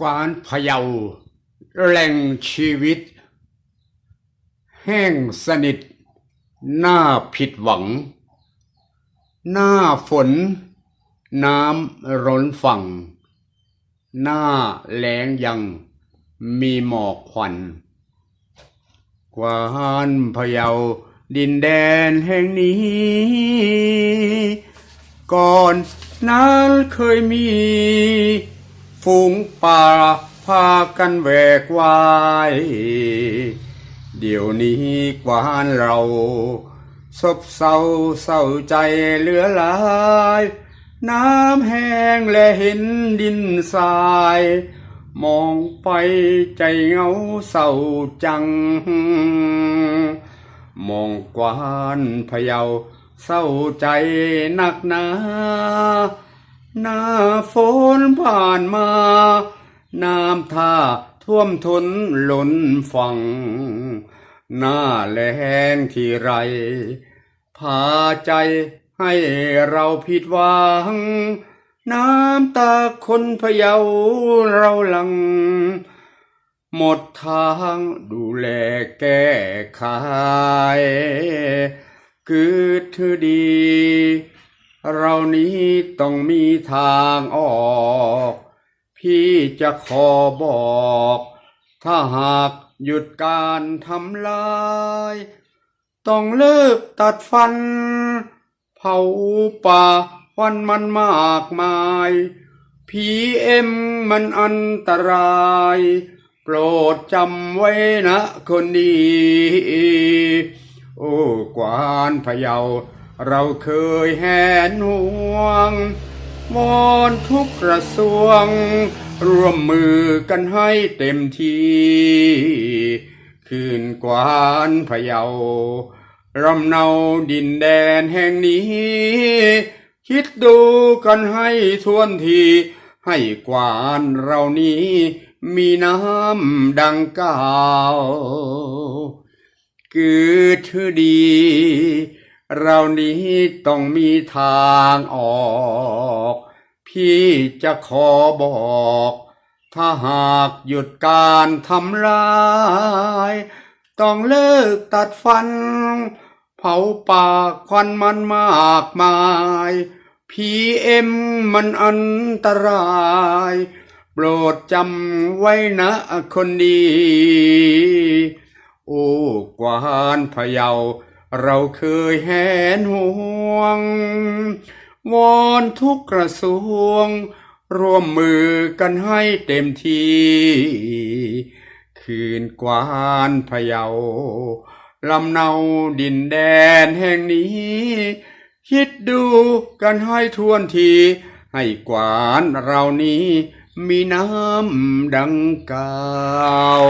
กวานพะเยาแหล่งชีวิต แห้งสนิท หน้าผิดหวัง หน้าฝน น้ำร้นฝั่ง หน้าแล้งยังมีหมอกควัน กวานพะเยาดินแดนแห่งนี้ ก่อนนั้นเคยมี ฝูงป่าพากันแหวกวาย เดี๋ยวนี้กวานเราซบเศร้าเศร้าใจเหลือหลาย น้ำแห้งและเห็นดินทราย มองไปใจเหงาเศร้าจัง มองกวานพะเยาเศร้าใจหนักหนา หน้าฝนผ่านมา น้ำท่าท่วมทนล้นฝั่ง หน้าแล้งที่ไรพาใจให้เราผิดหวัง น้ำตาคนพะเยาเราหลัง หมดทางดูแลแก้ไขคือเธอดี เรานี้ต้องมีทางออก พี่จะขอบอก ถ้าหากหยุดการทำลาย ต้องเลิกตัดฟัน เผาป่าวันมันมากมายพีเอ็มมันอันตราย โปรดจำไว้นะคนดี โอ้กวานพะเยา เราเคยแหนห่วง วอนทุกกระทรวง ร่วมมือกันให้เต็มที่คืนกวานพะเยารำเนาดินแดนแห่งนี้ คิดดูกันให้ทวนที ให้กวานเรานี้ มีน้ำดังกล่าว คือถือดี เรานี้ต้องมีทางออก พี่จะขอบอก ถ้าหากหยุดการทำลาย ต้องเลิกตัดฟัน เผาป่าควันมันมากมายพีเอ็มมันอันตราย โปรดจำไว้นะคนดี โอ้กวานพะเยา เราเคยแหนห่วง วอนทุกกระทรวง ร่วมมือกันให้เต็มที่ คืนกวานพะเยาลำเนาดินแดนแห่งนี้ คิดดูกันให้ทวนที ให้กวานเรานี้มีน้ำดังกล่าว